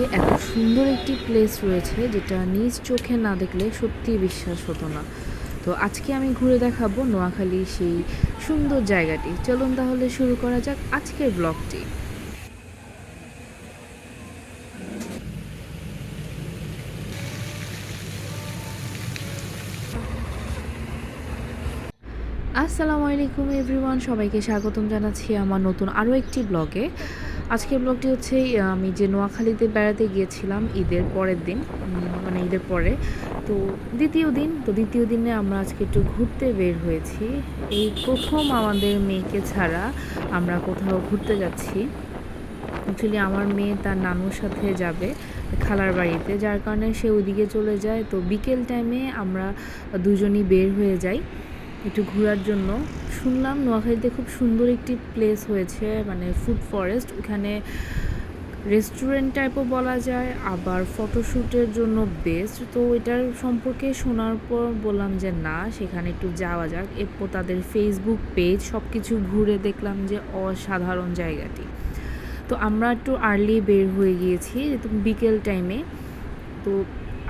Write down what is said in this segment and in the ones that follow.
নোয়াখালীতে এত সুন্দর একটি প্লেস রয়েছে যেটা নিজ চোখে না দেখলে সত্যিই বিশ্বাস হতো না। তো আজকে আমি ঘুরে দেখাবো নোয়াখালীর সেই সুন্দর জায়গাটি। চলুন তাহলে শুরু করা যাক আজকের ব্লগটি আসসালামু আলাইকুম এভরিওয়ান, সবাইকে স্বাগতম জানাচ্ছি আমার নতুন আরও একটি ব্লগে আজকের ব্লগটি হচ্ছে আমি যে নোয়াখালীতে বেড়াতে গিয়েছিলাম ঈদের পরের দিন মানে ঈদের পরে, তো দ্বিতীয় দিন, তো দ্বিতীয় দিনে আমরা আজকে একটু ঘুরতে বের হয়েছি। এই প্রথম আমাদের মেয়েকে ছাড়া আমরা কোথাও ঘুরতে যাচ্ছি। অ্যাকচুয়ালি আমার মেয়ে তার নানুর সাথে যাবে খালার বাড়িতে, যার কারণে সে ওইদিকে চলে যায়। তো বিকেল টাইমে আমরা দুজনই বের হয়ে যাই। একটু ঘোরার জন্য। শুনলাম নোয়াখালীতে খুব সুন্দর একটি প্লেস হয়েছে মানে ফুড ফরেস্ট ওখানে রেস্টুরেন্ট টাইপও বলা যায়, আবার ফটোশ্যুটের জন্য বেস্ট তো এটার সম্পর্কে শোনার পর বললাম যে না, সেখানে একটু যাওয়া যাক। এরপর তাদের ফেসবুক পেজ সব কিছু ঘুরে দেখলাম যে অসাধারণ জায়গাটি। তো আমরা একটু আর্লি বের হয়ে গিয়েছি বিকেল টাইমে তো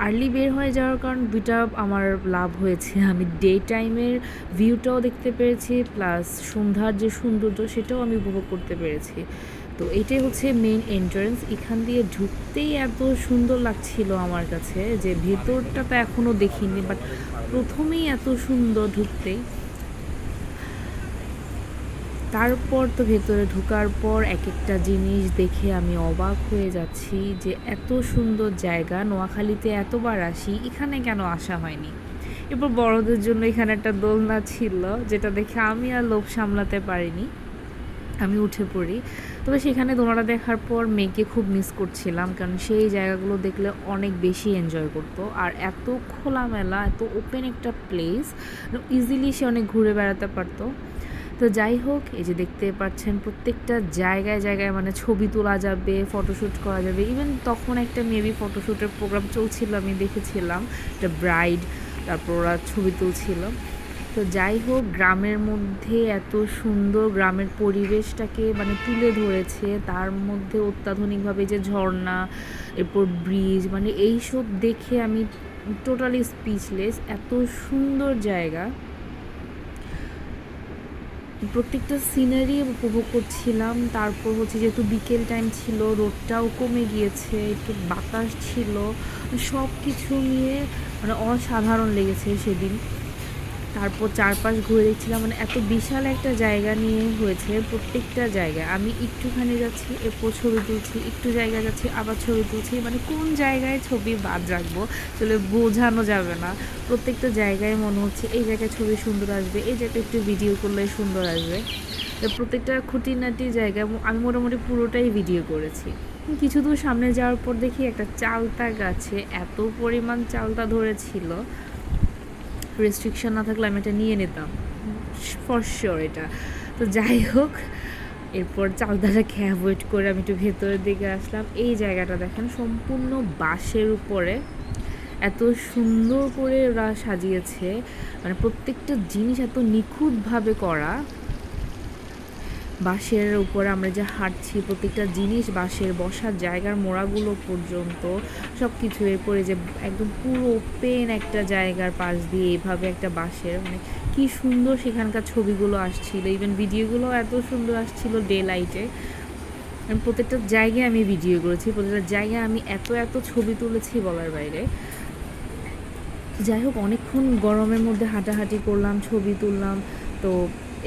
আর্লি বের হয়ে যাওয়ার কারণ দুটা আমার লাভ হয়েছে। আমি ডে টাইমের ভিউটাও দেখতে পেরেছি প্লাস সন্ধ্যার যে সৌন্দর্য সেটাও আমি উপভোগ করতে পেরেছি। তো এটাই হচ্ছে মেন এন্ট্রান্স এখান দিয়ে ঢুকতেই এত সুন্দর লাগছিল আমার কাছে যে ভেতরটা তো এখনও দেখিনি বাট প্রথমেই এত সুন্দর ঢুকতেই। তারপর তো ভেতরে ঢুকার পর এক একটা জিনিস দেখে আমি অবাক হয়ে যাচ্ছি যে এত সুন্দর জায়গা। নোয়াখালীতে এতবার আসি, এখানে কেন আসা হয়নি? এরপর বড়দের জন্য এখানে একটা দোলনা ছিল, যেটা দেখে আমি আর লোভ সামলাতে পারিনি। আমি উঠে পড়ি। তবে সেখানে দোলনাটা দেখার পর মেয়েকে খুব মিস করছিলাম, কারণ সেই জায়গাগুলো দেখলে অনেক বেশি এনজয় করতো। আর এত খোলামেলা, এত ওপেন একটা প্লেস ইজিলি সে অনেক ঘুরে বেড়াতে পারতো। তো যাই হোক, এই যে দেখতে পাচ্ছেন প্রত্যেকটা জায়গায় জায়গায় মানে ছবি তোলা যাবে ফটোশ্যুট করা যাবে। ইভেন তখন একটা মেবি ফটোশ্যুটের প্রোগ্রাম চলছিল, আমি দেখেছিলাম। একটা ব্রাইড তারপর ওরা ছবি তুলছিল। তো যাই হোক, গ্রামের মধ্যে এত সুন্দর গ্রামের পরিবেশটাকে মানে তুলে ধরেছে। তার মধ্যে অত্যাধুনিকভাবে যে ঝর্ণা, এরপর ব্রিজ মানে এইসব দেখে আমি টোটালি স্পিচলেস এত সুন্দর জায়গা। প্রত্যেকটা সিনারি উপভোগ করছিলাম। তারপর হচ্ছে যেহেতু বিকেল টাইম ছিল রোডটাও কমে গিয়েছে, একটু বাতাস ছিল। সব কিছু নিয়ে মানে অসাধারণ লেগেছে সেদিন। তারপর চারপাশ ঘুরে দেখছিলাম মানে এত বিশাল একটা জায়গা নিয়ে হয়েছে প্রত্যেকটা জায়গায়। আমি একটুখানি যাচ্ছি, এরপর ছবি তুলছি, একটু জায়গায় যাচ্ছি, আবার ছবি তুলছি মানে কোন জায়গায় ছবি বাদ রাখব? আসলে বোঝানো যাবে না। প্রত্যেকটা জায়গায় মনে হচ্ছে এই জায়গায় ছবি সুন্দর আসবে, এই জায়গায় একটু ভিডিও করলে সুন্দর আসবে। প্রত্যেকটা খুঁটিনাটি জায়গা আমি মোটামুটি পুরোটাই ভিডিও করেছি। কিছু দূর সামনে যাওয়ার পর দেখি একটা চালতা গাছে এত পরিমাণ চালতা ধরেছিল। রেস্ট্রিকশন না থাকলে আমি এটা নিয়ে নিতাম। ফর শিওর এটা। তো যাই হোক, এরপর চালদাটাকে অ্যাভয়েড করে আমি একটু ভেতরের দিকে আসলাম। এই জায়গাটা দেখেন, সম্পূর্ণ বাঁশের উপরে। এত সুন্দর করে ওরা সাজিয়েছে। মানে প্রত্যেকটা জিনিস এত নিখুঁতভাবে করা। বাঁশের উপরে আমরা যে হাঁটছি, প্রত্যেকটা জিনিস বাঁশের বসার জায়গার মোড়াগুলো পর্যন্ত সব কিছু এরপরে যে একদম পুরো ওপেন একটা জায়গার পাশ দিয়ে এভাবে একটা বাঁশের মানে কি সুন্দর সেখানকার ছবিগুলো আসছিল। ইভেন ভিডিওগুলো এত সুন্দর আসছিল ডে লাইটে প্রত্যেকটা জায়গায় আমি ভিডিও করেছি, প্রত্যেকটা জায়গায় আমি এত এত ছবি তুলেছি বলার বাইরে। যাই হোক, অনেকক্ষণ গরমের মধ্যে হাঁটাহাঁটি করলাম, ছবি তুললাম। তো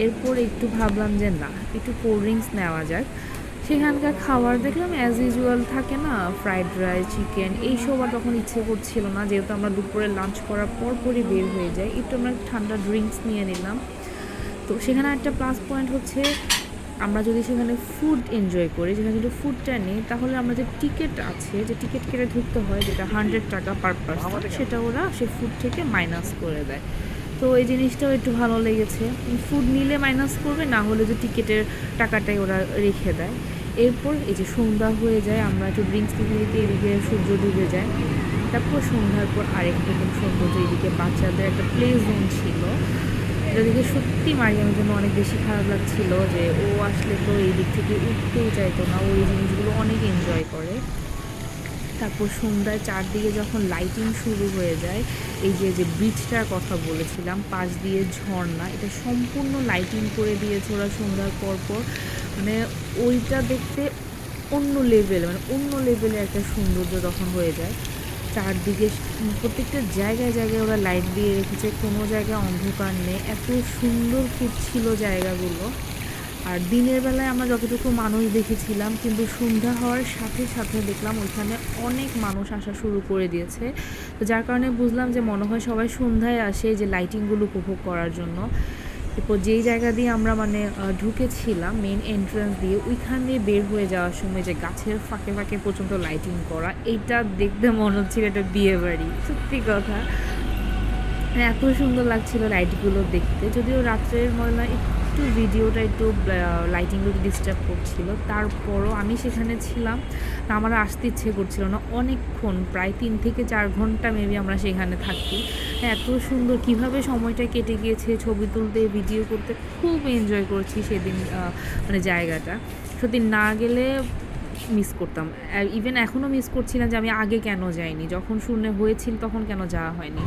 এরপর একটু ভাবলাম যে না, একটু কোল্ড ড্রিঙ্কস নেওয়া যাক। সেখানকার খাবার দেখলাম অ্যাজ ইউজুয়াল থাকে না ফ্রাইড রাইস চিকেন এইসব আর তখন ইচ্ছে করছিল না। যেহেতু আমরা দুপুরে লাঞ্চ করার পরপরই বের হয়ে যাই, একটু আমরা ঠান্ডা ড্রিঙ্কস নিয়ে নিলাম। তো সেখানে একটা প্লাস পয়েন্ট হচ্ছে, আমরা যদি সেখানে ফুড এনজয় করি, সেখানে যদি ফুডটা নিই, তাহলে আমরা যে টিকিট আছে, যে টিকিট কেটে ঢুকতে হয়, যেটা হান্ড্রেড টাকা পার পার্সন সেটা ওরা সে ফুড থেকে মাইনাস করে দেয়। তো এই জিনিসটাও একটু ভালো লেগেছে। ফুড নিলে মাইনাস করবে, না হলে যে টিকিটের টাকাটাই ওরা রেখে দেয়। এরপর এই যে সন্ধ্যা হয়ে যায়, আমরা একটু ড্রিঙ্কস নিতে নিতে এদিকে সূর্য ডুবে যায়। তারপর সন্ধ্যার পর আরেকটা খুব সৌন্দর্য এদিকে বাচ্চাদের একটা প্লে জোন ছিল। দেখে সত্যি মারিয়ামের জন্য অনেক বেশি খারাপ লাগছিল যে ও আসলে তো এই দিক থেকে উঠতেই চাইতো না, ও এই জিনিসগুলো অনেক এনজয় করে। তারপর সন্ধ্যায় চারদিকে যখন লাইটিং শুরু হয়ে যায়, এই যে যে ব্রিজটার কথা বলেছিলাম, পাশ দিয়ে ঝর্ণা, এটা সম্পূর্ণ লাইটিং করে দিয়েছে ওরা সন্ধ্যার পর পর। মানে ওইটা দেখতে অন্য লেভেল মানে অন্য লেভেলের একটা সৌন্দর্য তখন হয়ে যায়। চারদিকে প্রত্যেকটা জায়গায় জায়গায় ওরা লাইট দিয়ে রেখেছে, কোনো জায়গায় অন্ধকার নেই। এত সুন্দর ছিল জায়গাগুলো। আর দিনের বেলায় আমরা যতটুকু মানুষ দেখেছিলাম, কিন্তু সন্ধ্যা হওয়ার সাথে সাথে দেখলাম ওইখানে অনেক মানুষ আসা শুরু করে দিয়েছে। তো যার কারণে বুঝলাম যে মনে হয় সবাই সন্ধ্যায় আসে যে লাইটিংগুলো উপভোগ করার জন্য। এরপর যেই জায়গা দিয়ে আমরা মানে ঢুকেছিলাম মেন এন্ট্রান্স দিয়ে, ওইখান দিয়ে বের হয়ে যাওয়ার সময় যে গাছের ফাঁকে ফাঁকে পর্যন্ত লাইটিং করা এইটা দেখতে মনে হচ্ছিল একটা বিয়ে বাড়ি। সত্যি কথা। মানে এত সুন্দর লাগছিল লাইটগুলো দেখতে। যদিও রাত্রের বেলা একটু ভিডিওটা একটু লাইটিংগুলো ডিস্টার্ব করছিল। তারপরও আমি সেখানে ছিলাম। আমার আসতে ইচ্ছে করছিল না। অনেকক্ষণ, প্রায় তিন থেকে চার ঘণ্টা মেবি আমরা সেখানে থাকি। এত সুন্দর কীভাবে সময়টা কেটে গিয়েছে ছবি তুলতে ভিডিও করতে। খুব এনজয় করছি সেদিন মানে জায়গাটা। সত্যি না গেলে মিস করতাম। ইভেন এখনও মিস করছি না যে আমি আগে কেন যাইনি। যখন শূন্য হয়েছিল তখন কেন যাওয়া হয়নি।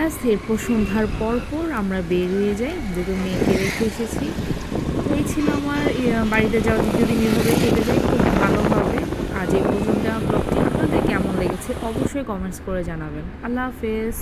ব্যাস এরপর সন্ধ্যার পর পর আমরা বেরিয়ে যাই। দুটো মেয়েকে রেখে এসেছি। ওই ছিল আমার বাড়িতে যাওয়ার দ্বিতীয় দিন এভাবে কেটে খুব ভালো হবে। আজ এই পর্যন্ত ব্লগটি আপনাদের কেমন লেগেছে? অবশ্যই কমেন্টস করে জানাবেন। আল্লাহ হাফেজ।